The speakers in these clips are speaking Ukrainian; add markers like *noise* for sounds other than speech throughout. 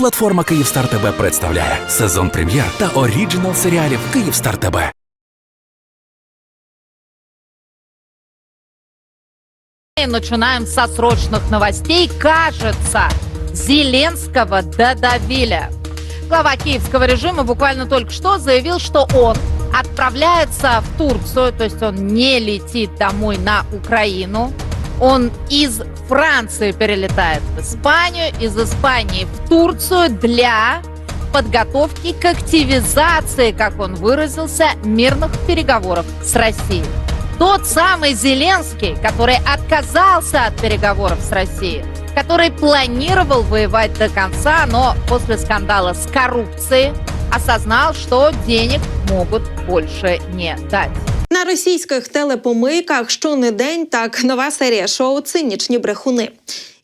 Платформа Київстар ТБ представляє сезон прем'єр та оріджинал серіалів Київстар ТБ. И начинаем со срочных новостей. Кажется, Зеленского додавили. Глава киевского режима буквально только что заявил, что он отправляется в Турцию, то есть он не летит домой на Украину. Он из Франции перелетает в Испанию, из Испании в Турцию для подготовки к активизации, как он выразился, мирных переговоров с Россией. Тот самый Зеленский, который отказался от переговоров с Россией, который планировал воевать до конца, но после скандала с коррупцией осознал, что денег могут больше не дать. На російських телепомийках щонедень так нова серія шоу Цинічні брехуни,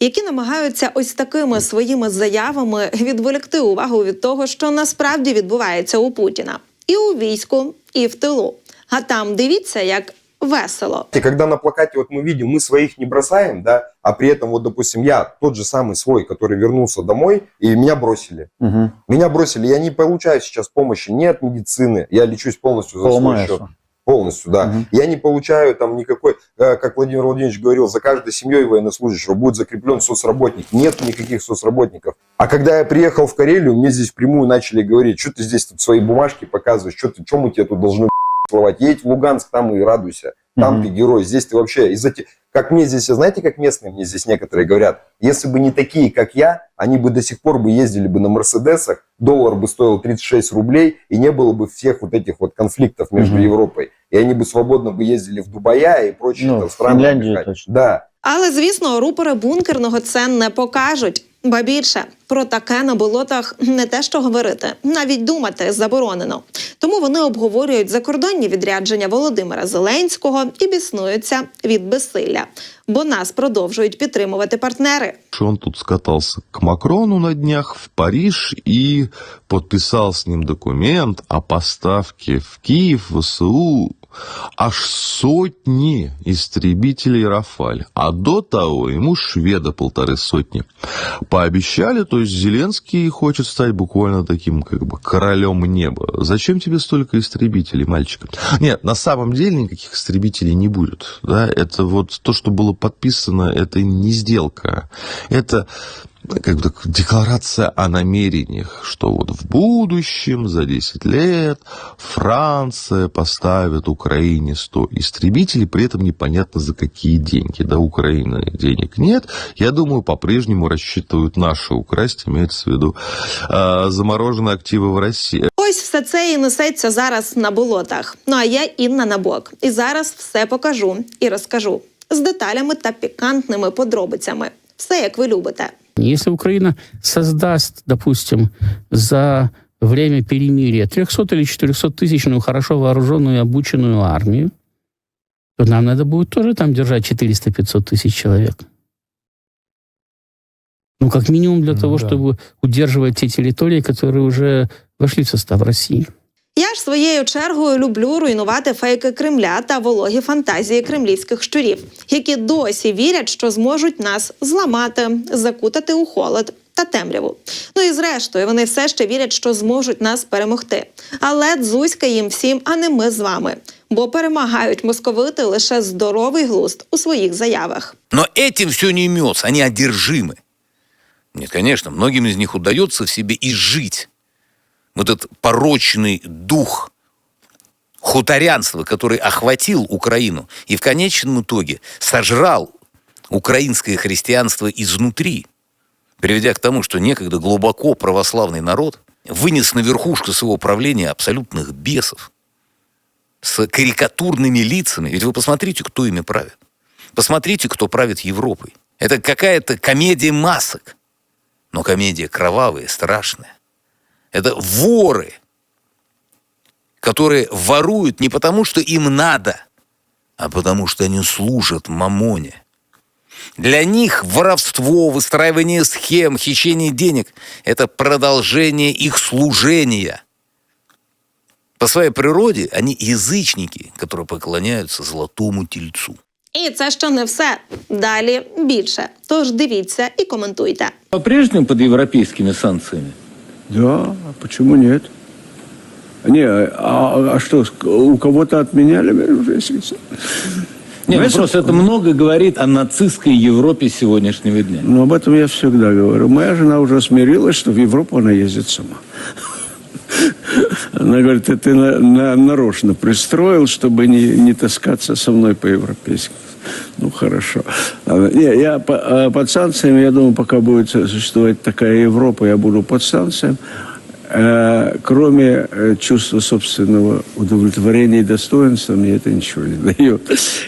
які намагаються ось такими своїми заявами відволікти увагу від того, що насправді відбувається у Путіна і у війську, і в тилу. А там дивіться, як весело. И когда на плакате вот мы видим, мы своих не бросаем, да, а при этом вот, допустим, я тот же самый свой, который вернулся домой, и меня бросили. Угу. Меня бросили, я не получаю сейчас помощи ни от медицины, я лечусь полностью за свой счет. Полностью, да. Мгм. Я не получаю там никакой, э, как Владимир Владимирович говорил, за каждой семьей военнослужащего будет закреплен соцработник. Нет никаких соцработников. А когда я приехал в Карелию, мне здесь впрямую начали говорить, что ты здесь тут свои бумажки показываешь, что ты, что мы тебе тут должны словать. Едь в Луганск, там и радуйся. Там Мгм. ты герой, здесь ты вообще... Из эти... Как мне здесь, знаете, как местные мне здесь некоторые говорят, если бы не такие, как я, они бы до сих пор бы ездили бы на Мерседесах, доллар бы стоил 36 рублей, и не было бы всех вот этих вот конфликтов между Мгм. Европой. И они бы свободно бы ездили в Дубая и прочие Ну, там в страны. Финляндию отдыхать. точно. Да. Але звісно, рупори бункерного це не покажуть. Ба більше про таке на болотах не те, що говорити, навіть думати заборонено. Тому вони обговорюють закордонні відрядження Володимира Зеленського і біснуються від безсилля, бо нас продовжують підтримувати партнери. что он тут скатался к Макрону на днях в Париж и подписал с ним документ о поставке в Киев ВСУ аж сотни истребителей «Рафаль». А до того ему шведа полторы сотни. Пообещали, то есть Зеленский хочет стать буквально таким как бы королем неба. Зачем тебе столько истребителей, мальчик? Нет, на самом деле никаких истребителей не будет. Да? Это вот то, что было подписано, это не сделка. Это как бы так, декларация о намерениях, что вот в будущем, за 10 лет, Франция поставит Украине 100 истребителей, при этом непонятно за какие деньги. Да, Украины денег нет. Я думаю, по-прежнему рассчитывают наши украсть, имеется в виду э, замороженные активы в России. Ось все це і несеться зараз на болотах. Ну а я Інна Набок. І зараз все покажу і розкажу з деталями та пікантними подробицями. Все як ви любите. Если Украина создаст, допустим, за время перемирия 300 или 400 тысячную хорошо вооруженную и обученную армию, то нам надо будет тоже там держать 400-500 тысяч человек. Ну, как минимум для Ну того, да. чтобы удерживать те территории, которые уже вошли в состав России. Я ж своєю чергою люблю руйнувати фейки Кремля та вологі фантазії кремлівських щурів, які досі вірять, що зможуть нас зламати, закутати у холод та темряву. Ну і зрештою, вони все ще вірять, що зможуть нас перемогти. Але дзузька їм всім, а не ми з вами. Бо перемагають московити лише здоровий глузд у своїх заявах. Но этим все не имется, они одержимы. Нет, конечно, многим из них удается в себе изжить вот этот порочный дух хуторянства, который охватил Украину и в конечном итоге сожрал украинское христианство изнутри, приведя к тому, что некогда глубоко православный народ вынес на верхушку своего правления абсолютных бесов с карикатурными лицами. Ведь вы посмотрите, кто ими правит. Посмотрите, кто правит Европой. Это какая-то комедия масок. Но комедия кровавая, страшная. Это воры, которые воруют не потому, что им надо, а потому, что они служат мамоне. Для них воровство, выстраивание схем, хищение денег – это продолжение их служения. По своей природе они язычники, которые поклоняются золотому тельцу. І це ще не все. Далі більше. Тож дивіться і коментуйте. По-прежнему под европейскими санкциями? да, а почему нет? Не, а, а что, у кого-то отменяли международные Нет, Знаешь, ну просто это много говорит о нацистской Европе сегодняшнего дня. Ну, об этом я всегда говорю. Моя жена уже смирилась, что в Европу она ездит сама. Она говорит, ты, ты на- на- нарочно пристроил, чтобы не, не таскаться со мной по-европейски. Ну, хорошо. А, Не, я по- а под санкциями, я думаю, пока будет существовать такая Европа, я буду под санкциями. Э, Кроме э, чувства собственного удовлетворения и достоинства, мне это ничего не дает.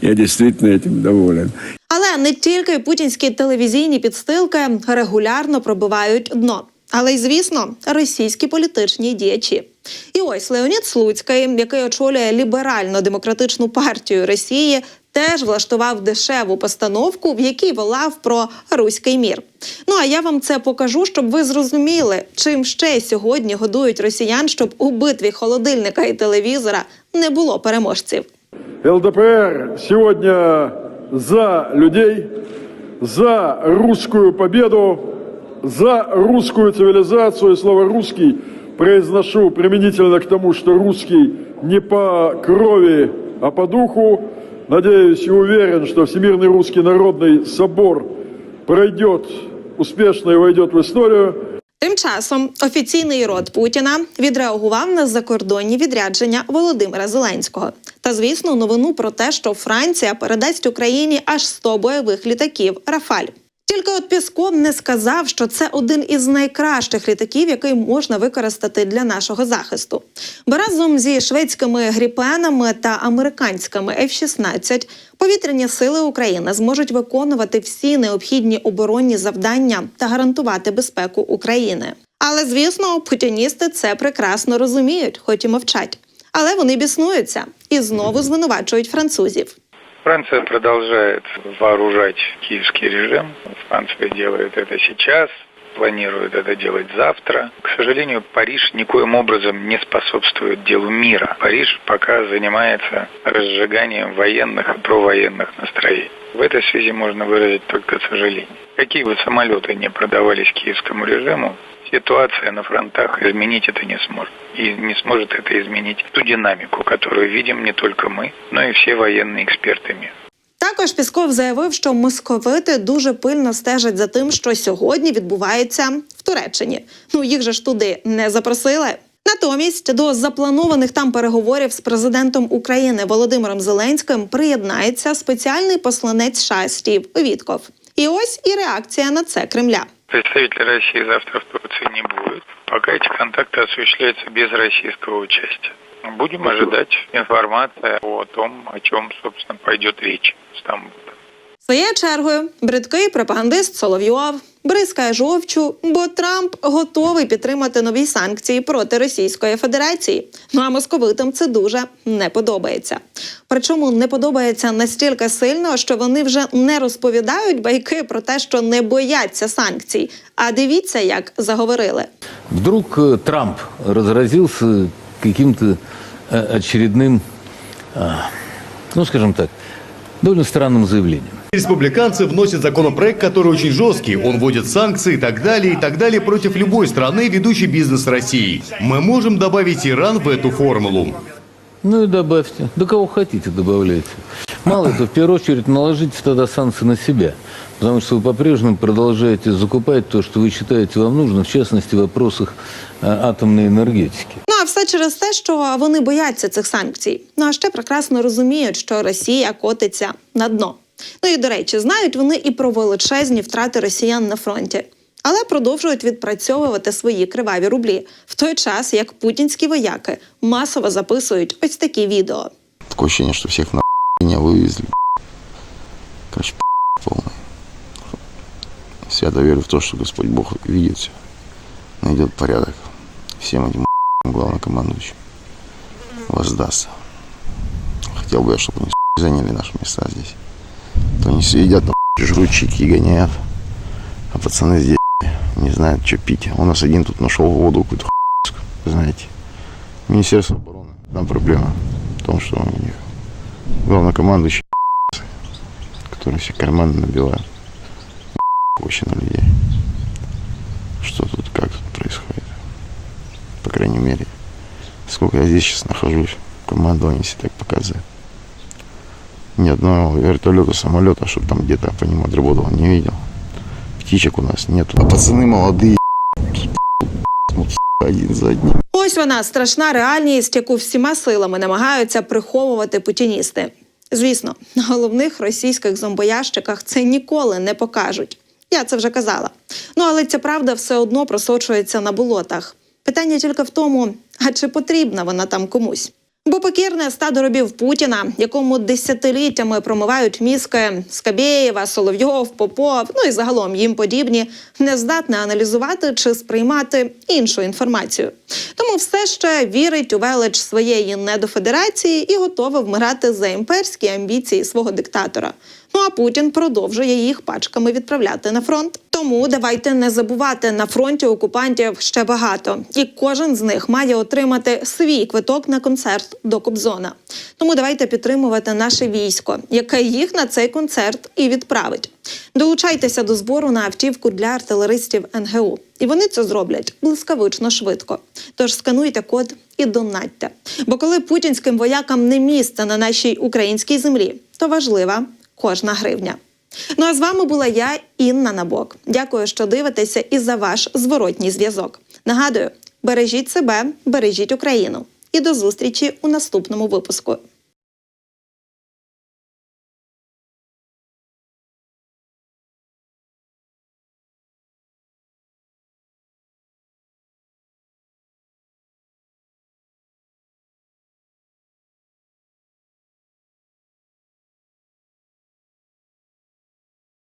Я действительно этим доволен. Але не тільки путінські телевізійні підстилки регулярно пробивають дно, але й, звісно, російські політичні діячі. І ось Леонід Слуцький, який очолює ліберально-демократичну партію Росії, теж влаштував дешеву постановку, в якій волав про руський мір. Ну а я вам це покажу, щоб ви зрозуміли, чим ще сьогодні годують росіян, щоб у битві холодильника і телевізора не було переможців. ЛДПР сегодня за людей, за русскую победу, за русскую цивилизацию. И слово «русский» произношу применительно к тому, что русский не по крови, а по духу. Надеюсь и уверен, что Всемирный Русский Народный Собор пройдет успешно и войдет в историю. Тим часом офіційний род Путіна відреагував на закордонні відрядження Володимира Зеленського. Та звісно, новину про те, що Франція передасть Україні аж 100 бойових літаків Рафаль. Тільки от Пісков не сказав, що це один із найкращих літаків, який можна використати для нашого захисту. Бо разом зі шведськими гріпенами та американськими F-16 повітряні сили України зможуть виконувати всі необхідні оборонні завдання та гарантувати безпеку України. Але звісно, путіністи це прекрасно розуміють, хоч і мовчать. Але вони біснуються і знову звинувачують французів. Франция продолжает вооружать киевский режим. Франция делает это сейчас, планирует это делать завтра. К сожалению, Париж никоим образом не способствует делу мира. Париж пока занимается разжиганием военных и провоенных настроений. В этой связи можно выразить только сожаление. Какие бы самолеты не продавались киевскому режиму, ситуация на фронтах изменить это не сможет. И не сможет это изменить ту динамику, которую видим не только мы, но и все военные эксперты мира. Також Пісков заявив, що московити дуже пильно стежать за тим, що сьогодні відбувається в Туреччині. Ну їх же ж туди не запросили. Натомість до запланованих там переговорів з президентом України Володимиром Зеленським приєднається спеціальний посланець США Стів Вітков. І ось і реакція на це Кремля. Представителей России завтра в Турции не будет, пока эти контакты осуществляются без российского участия. Будем ожидать информации о том, о чем, собственно, пойдет речь в Стамбуле. Своєю чергою бридкий пропагандист Соловйов бризкає жовчу, бо Трамп готовий підтримати нові санкції проти Російської Федерації. Ну а московитам це дуже не подобається. Причому не подобається настільки сильно, що вони вже не розповідають байки про те, що не бояться санкцій. А дивіться, як заговорили. Вдруг э, Трамп разразился каким-то э, очередным, а, ну, скажем так, довольно странным заявлением. Республиканцы вносят законопроект, который очень жесткий. Он вводит санкции и так далее, и так далее против любой страны, ведущей бизнес России. Мы можем добавить Иран в эту формулу. Ну и добавьте. Да кого хотите, добавляйте. Мало этого, в первую очередь, наложите тогда санкции на себя. Потому что вы по-прежнему продолжаете закупать то, что вы считаете вам нужно, в частности, в вопросах а, атомной энергетики. Ну а все через те, що вони бояться цих санкцій. Ну а ще прекрасно розуміють, що Росія котиться на дно. Ну і до речі, знають вони і про величезні втрати росіян на фронті, але продовжують відпрацьовувати свої криваві рублі в той час, як путінські вояки масово записують ось такі відео. Такое ощущение, что всех на меня вывезли. Короче, полный. Свято верю в то, что Господь Бог видит все, найдет порядок. Всем этим главнокомандующим воздаст. Хотел бы я, чтобы они заняли наши места здесь. То они сидят, там, *laughs* жрут чеки, гоняют. А пацаны здесь *laughs* не знают, что пить. У нас один тут нашел воду какую-то *laughs* знаете. Министерство обороны. Там проблема в том, что у них главнокомандующий которые все карманы набивают. Очень на людей. Что тут, как тут происходит? По крайней мере, сколько я здесь сейчас нахожусь, командование себе так показывает. Ни одного вертолета, самолета, чтобы там где-то по нему отработал, не видел. Птичек у нас нету. А пацаны молодые, вот, один за одним. Ось вона страшна реальність, яку всіма силами намагаються приховувати путіністи. Звісно, на головних російських зомбоящиках це ніколи не покажуть. Я це вже казала. Ну але ця правда все одно просочується на болотах. Питання тільки в тому, а чи потрібна вона там комусь? Бо покірне стадо робів Путіна, якому десятиліттями промивають мізки Скабєєва, Соловйов, Попов, ну і загалом їм подібні, не здатне аналізувати чи сприймати іншу інформацію. Тому все ще вірить у велич своєї недофедерації і готове вмирати за імперські амбіції свого диктатора. Ну а Путін продовжує їх пачками відправляти на фронт. Тому давайте не забувати на фронті окупантів ще багато, і кожен з них має отримати свій квиток на концерт до Кобзона. Тому давайте підтримувати наше військо, яке їх на цей концерт і відправить. Долучайтеся до збору на автівку для артилеристів НГУ, і вони це зроблять блискавично швидко. Тож скануйте код і донатьте. Бо коли путінським воякам не місце на нашій українській землі, то важлива кожна гривня. Ну а з вами була я, Інна Набок. Дякую, що дивитеся і за ваш зворотній зв'язок. Нагадую, бережіть себе, бережіть Україну. І до зустрічі у наступному випуску.